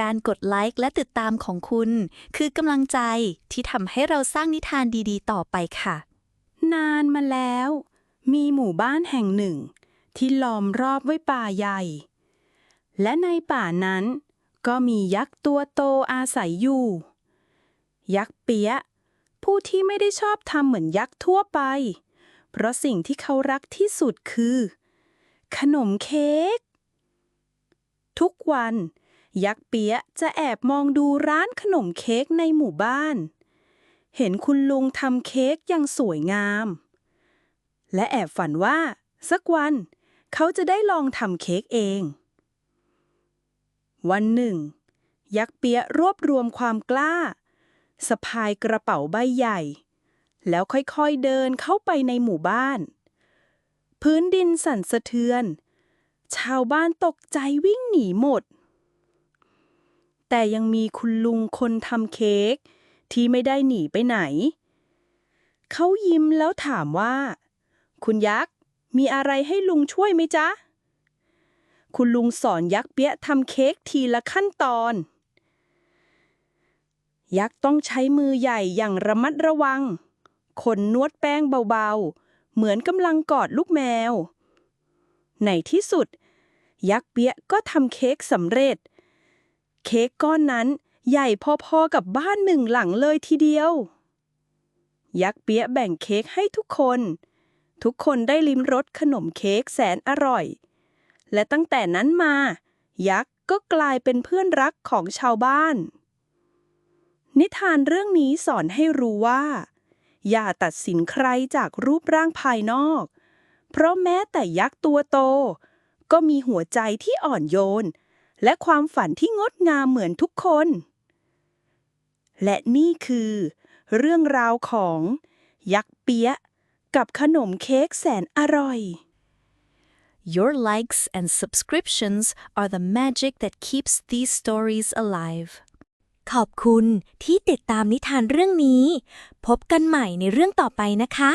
การกดไลค์และติดตามของคุณ คือกำลังใจที่ทำให้เราสร้างนิทานดีๆ ต่อไปค่ะ นานมาแล้ว มีหมู่บ้านแห่งหนึ่ง ที่ล้อมรอบไว้ป่าใหญ่ และในป่านั้น ก็มียักษ์ตัวโตอาศัยอยู่ ยักษ์เปียะผู้ที่ไม่ได้ชอบทำเหมือนยักษ์ทั่วไป เพราะสิ่งที่เขารักที่สุดคือ ขนมเค้กทุกวัน ยักษ์เปียะจะแอบมองดูร้านขนมเค้กในหมู่บ้าน เห็นคุณลุงทำเค้กอย่างสวยงาม และแอบฝันว่า สักวัน เขาจะได้ลองทำเค้กเอง วันหนึ่ง ยักษ์เปียะรวบรวมความกล้าสะพายกระเป๋าใบใหญ่ แล้วค่อยๆเดินเข้าไปในหมู่บ้าน พื้นดินสั่นสะเทือน ชาวบ้านตกใจวิ่งหนีหมด แต่ยังมีคุณลุงคนทำเค้กที่ไม่ได้หนีไปไหน เขายิ้มแล้วถามว่า คุณยักษ์ มีอะไรให้ลุงช่วยไหมจ๊ะ คุณลุงสอนยักษ์เปี๊ยะทำเค้กทีละขั้นตอน ยักษ์ต้องใช้มือใหญ่อย่างระมัดระวัง คนนวดแป้งเบาๆ เหมือนกำลังกอดลูกแมว ในที่สุด ยักษ์เปี๊ยะก็ทำเค้กสำเร็จ เค้กก้อนนั้นใหญ่พอๆกับบ้านหนึ่งหลังเลยทีเดียว ยักษ์เปี๊ยะแบ่งเค้กให้ทุกคน ทุกคนได้ลิ้มรสขนมเค้กแสนอร่อย และตั้งแต่นั้นมา ยักษ์ก็กลายเป็นเพื่อนรักของชาวบ้าน นิทานเรื่องนี้สอนให้รู้ว่า อย่าตัดสินใครจากรูปร่างภายนอก เพราะแม้แต่ยักษ์ตัวโต ก็มีหัวใจที่อ่อนโยน และความฝันที่งดงามเหมือนทุกคน และนี่คือ เรื่องราวของ ยักษ์เปี๊ยะกับขนมเค้กแสนอร่อย Your likes and subscriptions are the magic that keeps these stories alive ขอบคุณที่ติดตามนิทานเรื่องนี้ พบกันใหม่ในเรื่องต่อไปนะคะ